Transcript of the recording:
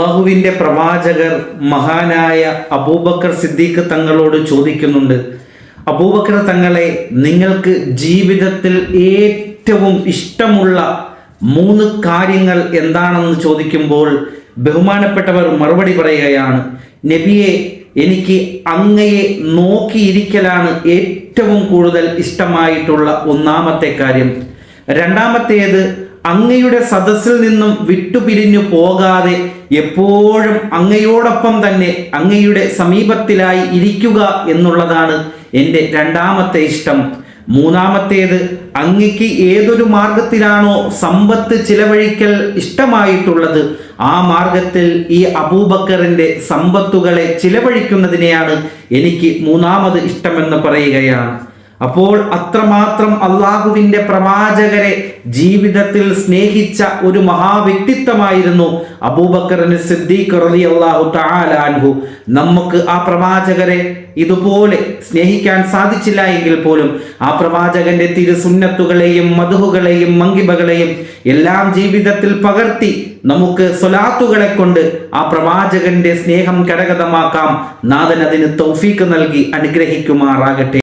അള്ളാഹുവിന്റെ പ്രവാചകർ മഹാനായ അബൂബക്കർ സിദ്ദീഖ് തങ്ങളോട് ചോദിക്കുന്നുണ്ട്. അബൂബക്കർ തങ്ങളെ നിങ്ങൾക്ക് ജീവിതത്തിൽ ഏറ്റവും ഇഷ്ടമുള്ള മൂന്ന് കാര്യങ്ങൾ എന്താണെന്ന് ചോദിക്കുമ്പോൾ ബഹുമാനപ്പെട്ടവർ മറുപടി പറയുകയാണ് നബിയെ എനിക്ക് അങ്ങയെ നോക്കിയിരിക്കലാണ് ഏറ്റവും കൂടുതൽ ഇഷ്ടമായിട്ടുള്ള ഒന്നാമത്തെ കാര്യം. രണ്ടാമത്തേത് അങ്ങയുടെ സദസ്സിൽ നിന്നും വിട്ടുപിരിഞ്ഞു പോകാതെ എപ്പോഴും അങ്ങയോടൊപ്പം തന്നെ അങ്ങയുടെ സമീപത്തിലായി ഇരിക്കുക എന്നുള്ളതാണ് എന്റെ രണ്ടാമത്തെ ഇഷ്ടം. മൂന്നാമത്തേത് അങ്ങക്ക് ഏതൊരു മാർഗത്തിലാണോ സമ്പത്ത് ചിലവഴിക്കൽ ഇഷ്ടമായിട്ടുള്ളത് ആ മാർഗത്തിൽ ഈ അബൂബക്കറിന്റെ സമ്പത്തുകളെ ചിലവഴിക്കുന്നതിനെയാണ് എനിക്ക് മൂന്നാമത് ഇഷ്ടമെന്ന് പറയുകയാണ്. അപ്പോൾ അത്രമാത്രം അള്ളാഹുവിന്റെ പ്രവാചകരെ ജീവിതത്തിൽ സ്നേഹിച്ച ഒരു മഹാവ്യക്തിത്വമായിരുന്നു അബൂബക്കറിന് സിദ്ദീഖ് റലി അള്ളാഹു താലാൻഹു നമുക്ക് ആ പ്രവാചകരെ ഇതുപോലെ സ്നേഹിക്കാൻ സാധിച്ചില്ല എങ്കിൽ പോലും ആ പ്രവാചകന്റെ തിരുസുന്നത്തുകളെയും മധുഹുകളെയും മങ്കിബകളെയും എല്ലാം ജീവിതത്തിൽ പകർത്തി നമുക്ക് സ്വലാത്തുകളെ കൊണ്ട് ആ പ്രവാചകന്റെ സ്നേഹം കരഗതമാക്കാം. നാഥൻ അതിന് തൗഫീക്ക് നൽകി അനുഗ്രഹിക്കുമാറാകട്ടെ.